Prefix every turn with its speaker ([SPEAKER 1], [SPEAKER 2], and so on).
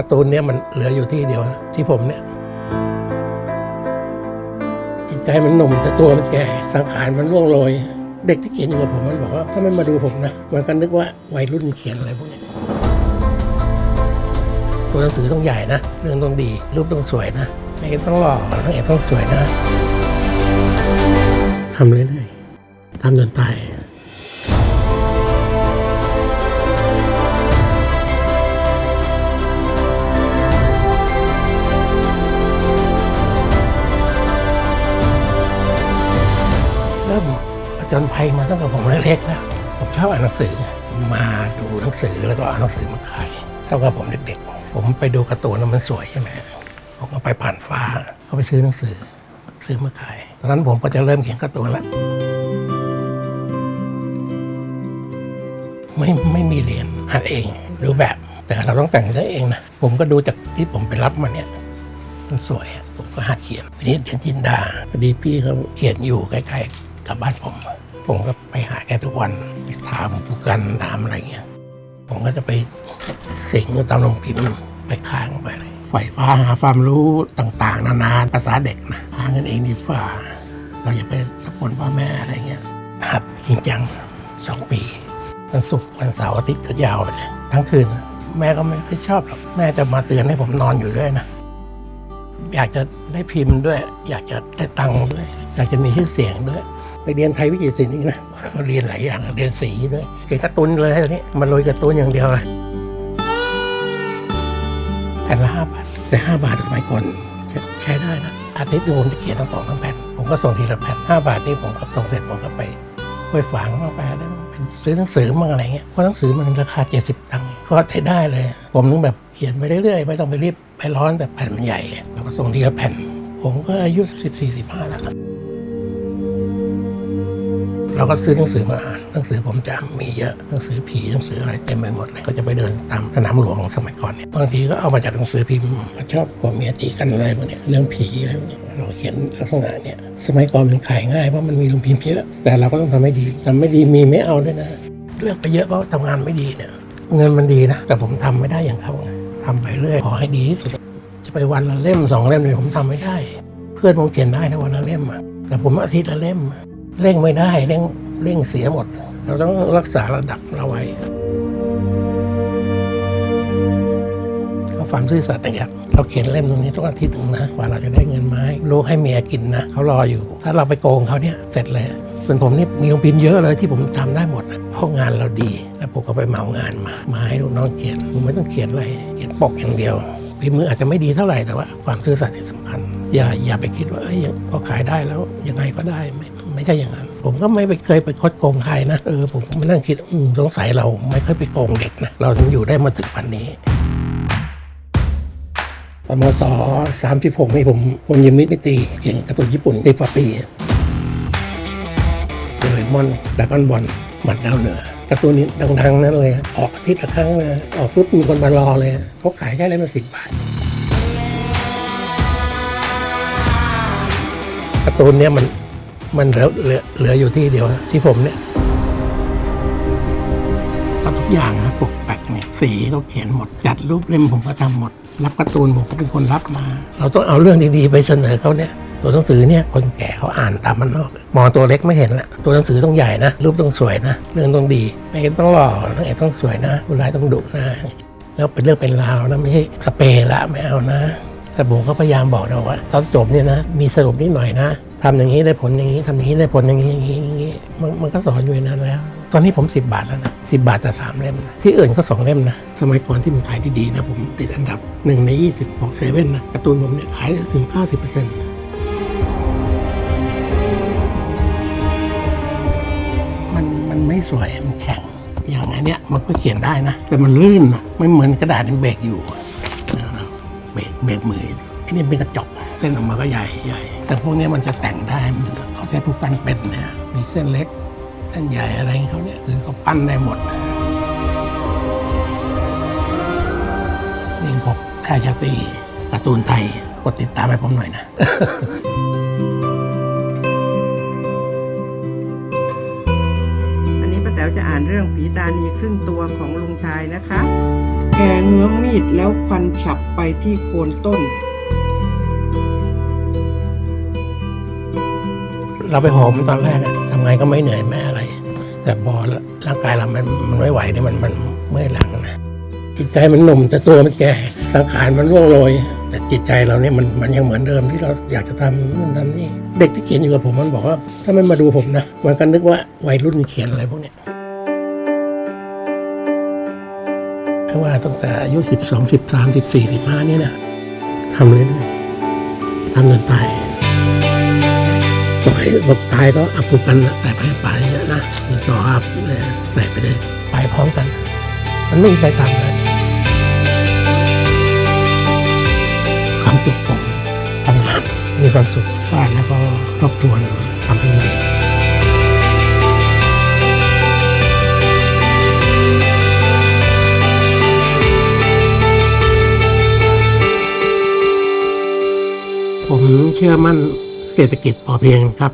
[SPEAKER 1] การ์ตูนเนี่ยมันเหลืออยู่ที่เดียวที่ผมเนี่ยจิตใจมันหนุ่มแต่ตัวมันแก่สังขารมันร่วงโรย เด็กที่เขียนอยู่กับผมมันบอกว่าถ้าไม่มาดูผมนะมันก็นึกว่าวัยรุ่นเขียนอะไรพวกเนี้ยตัวหนังสือต้องใหญ่นะเรื่องต้องดี รูปต้องสวยนะไม่ต้องหล่อนักเอกต้องสวยนะทำเรื่อยๆทำจนตาย ริ่มจนภัยมาตั้งแต่ผมเล็กๆแล้วผมชอบอ่านหนังสือมาดูหนังสือแล้วก็เอานหนังสือมาขายเท่ากับผมเด็กๆ ผมไปดูการ์ตูนแล้วมันสวยใช่ไหมผมก็ไปผ่านฟ้าก็ไปซื้อหนังสือ ซื้อมาขายตอนนั้นผมก็จะเริ่มเขียนการ์ตูนแล้วไม่ไม่มีเรียนหัดเองดูแบบ แต่เราต้องแต่งได้เองนะผมก็ดูจากที่ผมไปรับมาเนี่ยมันสวยผมก็หัดเขียนวันนี้เดือนจินดาพอดีพี่เขาเขียนอยู่ใกล้ๆับบ้านผม ผมก็ไปหาแกทุกวันไปถามผู้กันถามอะไรเงี้ย ผมก็จะไปสิงอยู่ตามโรงพิมพ์ไปค้างไปอะไรไฟฟ้าหาความรู้ต่าง ๆ นานาภาษาเด็กนะหาเงินเองดีฝ่าเราอย่าไปรบกวนพ่อแม่อะไรเงี้ยหัดจริงจังสองปีวันศุกร์วันเสาร์อาทิตย์ก็ยาวไปเลยทั้งคืนแม่ก็ไม่ค่อยชอบหรอกแม่จะมาเตือนให้ผมนอนอยู่ด้วยนะอยากจะได้พิมพ์ด้วย อยากจะได้ตังค์ด้วย อยากจะมีชื่อเสียงด้วย ไปเรียนไทยวิจิตรศิลป์อีกนะเรียนหลายอย่างเรียนสีด้วยเขียนการ์ตูนเลยทีนี้มันโรยการ์ตูนอย่างเดียวเลยแผ่นละห้าบาทแต่ห้าบาทสมัยก่อนใช้ได้นะอาทิตย์หนึงผมจะเขียนทั้งสองทั้งแผ่นผมก็ส่งทีละแผ่นห้าบาทนี่ผมก็ส่งเสร็จผมก็ไปไปฝางมาไปอะไรมั่งเป็นซื้อหนังสือมั่งอะไรเงี้ยเพราะหนังสือมันราคา 70 ตังค์ก็ใช้ได้เลย ผมนึกแบบเขียนไปเรื่อยๆไม่ต้องไปรีบไปร้อนแต่แผ่นมันใหญ่เราก็ส่งทีละแผ่น ผมก็อายุ 14 15แล้ว เราก็ซื้อหนังสือมาอ่านหนังสือผมจะมีเยอะหนังสือผีหนังสืออะไรเต็มไปหมดเลยก็จะไปเดินตามสนามหลวงสมัยก่อนเนี่ยบางทีก็เอามาจากหนังสือพิมพ์ชอบผัวเมียตีกันอะไรพวกเนี้ยเรื่องผีอะไรพวกเนี้ยเราเขียนลักษณะเนี่ยสมัยก่อนมันขายง่ายเพราะมันมีโรงพิมพ์เยอะแต่เราก็ต้องทำให้ดีทำไม่ดีมีไม่เอาด้วยนะเลือกไปเยอะเพราะทำงานไม่ดีเนี่ยเงินมันดีนะ แต่ผมทำไม่ได้อย่างเขาไงทำไปเรื่อยขอให้ดีที่สุดจะไปวันละเล่มสองเล่มเลยผมทำไม่ได้ เพื่อนผมเขียนได้นะวันละเล่มอะแต่ผมอาทิตย์ละเล่ม เร่งไม่ได้เร่งเร่งเสียหมด เราต้องรักษาระดับเราไว้เขาความซื่อสัตย์นะครับเราเขียนเล่มตรงนี้ทุกอาทิตย์หนึ่งนะกว่าเราจะได้เงินมาให้ลูกให้เมียกินนะเขารออยู่ ถ้าเราไปโกงเขาเนี่ยเสร็จเลย ส่วนผมนี่มีโรงพิมพ์เยอะเลยที่ผมทำได้หมดเพราะงานเราดี แล้วผมก็ไปเหมางานมา มาให้ลูกน้องเขียนผมไม่ต้องเขียนอะไรเขียนปกอย่างเดียวฝีมืออาจจะไม่ดีเท่าไหร่แต่ว่า ความซื่อสัตย์สำคัญอย่าอย่าไปคิดว่าเอ้ยพอขายได้แล้วยังไงก็ได้ไม่ ไม่ใช่อย่างนั้น ผมก็ไม่ไปเคยไปคดโกงใครนะเออผมมานั่งคิดอืสงสัยเราไม่เคยไปโกงเด็กนะเราถึงอยู่ได้มาถึงวันนี้ปมศสามสิบหกนี่ผมผมยังมิตรไม่ตีเก่งกร์ตูนญี่ปุ่นตีกว่าปีเดเรมอนดากอนบอลหมัดดาวเหนือการ์ตูนนี้ดังๆนั้นเลย ออกอาทิตย์ละครั้งเลยออกปุ๊บมีคนมารอเลยเขาขายแค่เล่มละสิบบาทการ์ตูนเนี่ยมัน มันเหลือเหลือเหลืออยู่ที่เดียวนะที่ผมเนี่ยทำทุกอย่างนะปกแปกเนี่ยสีเขาเขียนหมด จัดรูปเล่มผมก็ทำหมด รับการ์ตูนผมก็เป็นคนรับมา เราต้องเอาเรื่องดีๆไปเสนอเขาเนี่ยตัวหนังสือเนี่ยคนแก่เขาอ่านตามมันนอกมองตัวเล็กไม่เห็นละตัวหนังสือต้องใหญ่นะ รูปต้องสวยนะ เรื่องต้องดีไม่ต้องหล่อนักเอกต้องสวยนะผู้ร้ายต้องดุนะแล้วเป็นเรื่องเป็นราวนะไม่ใช่สเปรละไม่เอานะแต่ผมก็พยายามบอกเราว่า ตอนจบเนี่ยนะ มีสรุปนิดหน่อยนะ ทำอย่างนี้ได้ผลอย่างนี้ทำอย่างนี้ได้ผลอย่างนี้อย่างนี้อย่างนี้มันมันก็สอนอยู่ในนั้นแล้ว ตอนนี้ผม 10 บาทแล้วนะสิบาทแต่สามเล่มนะที่อื่นก็สองเล่มนะ สมัยก่อนที่มันขายดีๆนะ ผมติดอันดับหนึ่งใน20ของเซเว่นนะการ์ตูนผมเนี่ยขายถึง 90%นะมันมันไม่สวยมันแข็งอย่างไงเนี้ยมันก็เขียนได้นะ แต่มันลื่นอะไม่เหมือนกระดาษมันเบรกอยู่เบรกเบรกมืออันนี้เป็นกระจก เส้นออกมาก็ใหญ่ใหญ่แต่พวกเนี้ยมันจะแต่งได้มันเขาใช้พวกปั้นเป็นเนี่ยมีเส้นเล็กเส้นใหญ่อะไรของเขาเนี่ยคือเขาปั้นได้หมดนี่ผมชายชาตรีการ์ตูนไทยกดติดตามให้ผมหน่อยนะ
[SPEAKER 2] อันนี้ป้าแต๋วจะอ่านเรื่องผีตานีครึ่งตัวของลุงชายนะคะผีค่เงื้อมมีดแล้วควันฉับไปที่โคนต้น
[SPEAKER 1] เราไปหอมตอนแรกอะทำไงก็ไม่เหนื่อยไม่อะไร แต่พอร่างกายเรามันมันไม่ไหวเนี่ยมันมันเมื่อยหลังนะจิตใจมันหนุ่มแต่ตัวมันแก่สังขารมันร่วงโรยแต่จิตใจเราเนี่ยมันมันยังเหมือนเดิมที่เราอยากจะทำนู่นทำนี่เด็กที่เขียนอยู่กับผมมันบอกว่า ถ้าไมันมาดูผมนะมันก็นึกว่าวัยรุ่นเขียนอะไรพวกเนี้ยเพราะว่าตั้งแต่อายุสิบสองสิบสามสิบสี่สิบห้านี่นะทำเลยทำจนตาย บอกให้บอกตายก็อับปุกันแต่ไปไปเยอะนะมีสออับเนี่ยใส่ไปเลยไปพร้อมกัน มันไม่มีใครทำนะความสุขผมทำงานมีความสุขบ้านแล้วก็ทบทวนทำให้ดีผมเชื่อมั่น เศรษฐกิจพอเพียงครับ